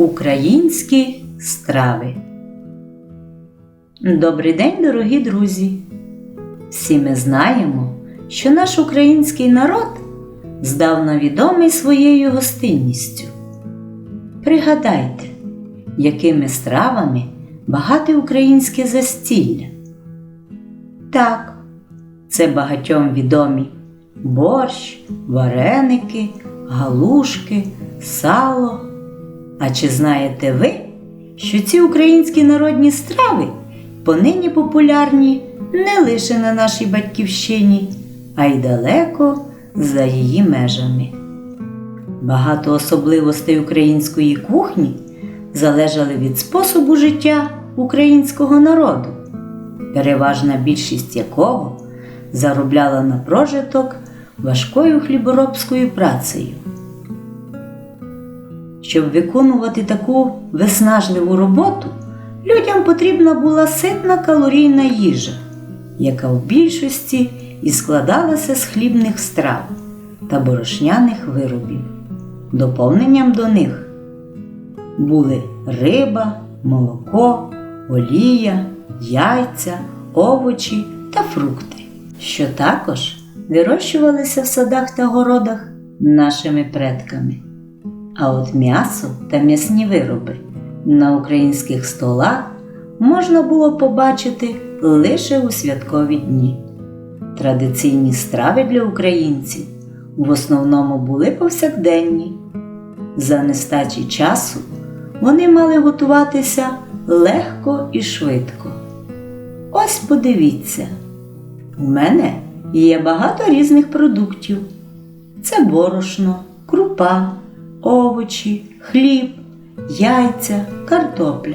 Українські страви. Добрий день, дорогі друзі! Всі ми знаємо, що наш український народ здавна відомий своєю гостинністю. Пригадайте, якими стравами багате українське застілля. Так, це багатьом відомі борщ, вареники, галушки, сало. А чи знаєте ви, що ці українські народні страви понині популярні не лише на нашій батьківщині, а й далеко за її межами? Багато особливостей української кухні залежали від способу життя українського народу, переважна більшість якого заробляла на прожиток важкою хліборобською працею. Щоб виконувати таку виснажливу роботу, людям потрібна була ситна калорійна їжа, яка в більшості і складалася з хлібних страв та борошняних виробів. Доповненням до них були риба, молоко, олія, яйця, овочі та фрукти, що також вирощувалися в садах та городах нашими предками. А от м'ясо та м'ясні вироби на українських столах можна було побачити лише у святкові дні. Традиційні страви для українців в основному були повсякденні. За нестачі часу вони мали готуватися легко і швидко. Ось подивіться, у мене є багато різних продуктів: це борошно, крупа овочі, хліб, яйця, картопля.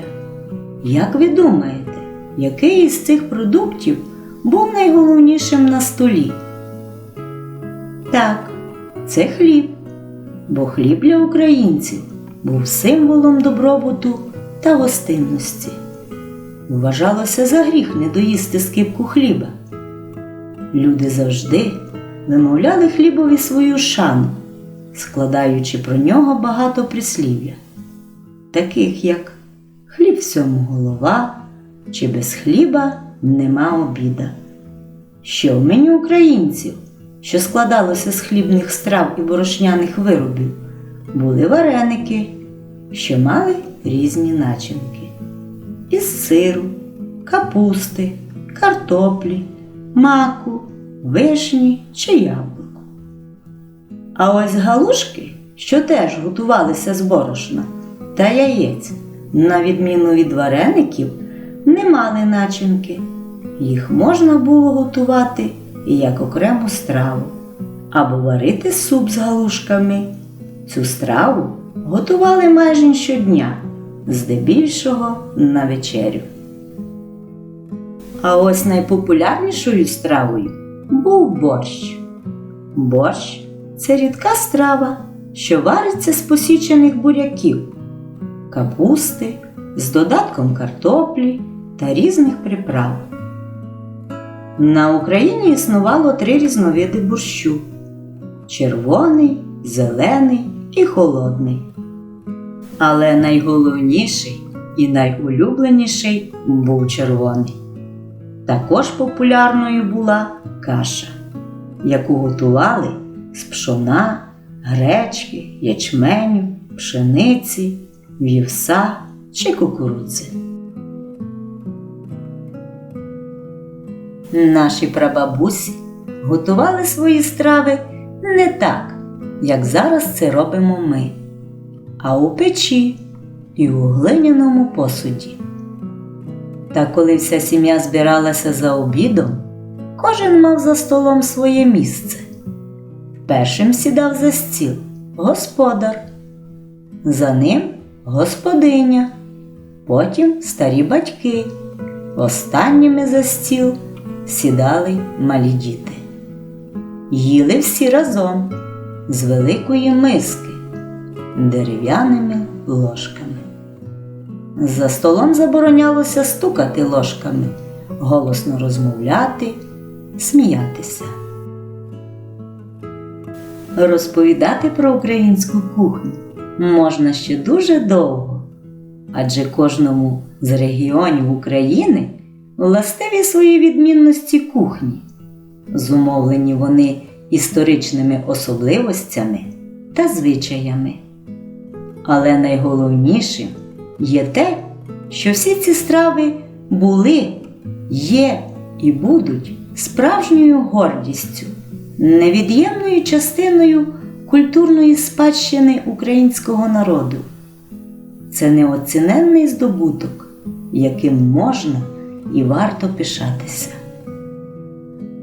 Як ви думаєте, який із цих продуктів був найголовнішим на столі? Так, це хліб, бо хліб для українців був символом добробуту та гостинності. Вважалося за гріх не доїсти скипку хліба. Люди завжди вимовляли хлібові свою шану складаючи про нього багато прислів'я, таких як хліб всьому голова, чи без хліба нема обіда. Що в меню українців, що складалося з хлібних страв і борошняних виробів, були вареники, що мали різні начинки із сиру, капусти, картоплі, маку, вишні чи яблук. А ось галушки, що теж готувалися з борошна та яєць, на відміну від вареників, не мали начинки. Їх можна було готувати як окрему страву або варити суп з галушками. Цю страву готували майже щодня, здебільшого на вечерю. А ось найпопулярнішою стравою був борщ. Борщ це рідка страва, що вариться з посічених буряків, капусти з додатком картоплі та різних приправ. На Україні існувало три різновиди борщу червоний, зелений і холодний. Але найголовніший і найулюбленіший був червоний. Також популярною була каша, яку готували з пшона, гречки, ячменю, пшениці, вівса чи кукурудзи. Наші прабабусі готували свої страви не так, як зараз це робимо ми, а у печі і у глиняному посуді. Та коли вся сім'я збиралася за обідом, кожен мав за столом своє місце. Першим сідав за стіл господар, за ним господиня, потім старі батьки. Останніми за стіл сідали малі діти. Їли всі разом з великої миски дерев'яними ложками. За столом заборонялося стукати ложками, голосно розмовляти, сміятися. Розповідати про українську кухню можна ще дуже довго, адже кожному з регіонів України властиві свої відмінності кухні. Зумовлені вони історичними особливостями та звичаями. Але найголовнішим є те, що всі ці страви були, є і будуть справжньою гордістю, невід'ємною частиною культурної спадщини українського народу. Це неоціненний здобуток, яким можна і варто пишатися.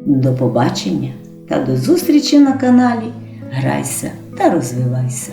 До побачення та до зустрічі на каналі Грайся та розвивайся!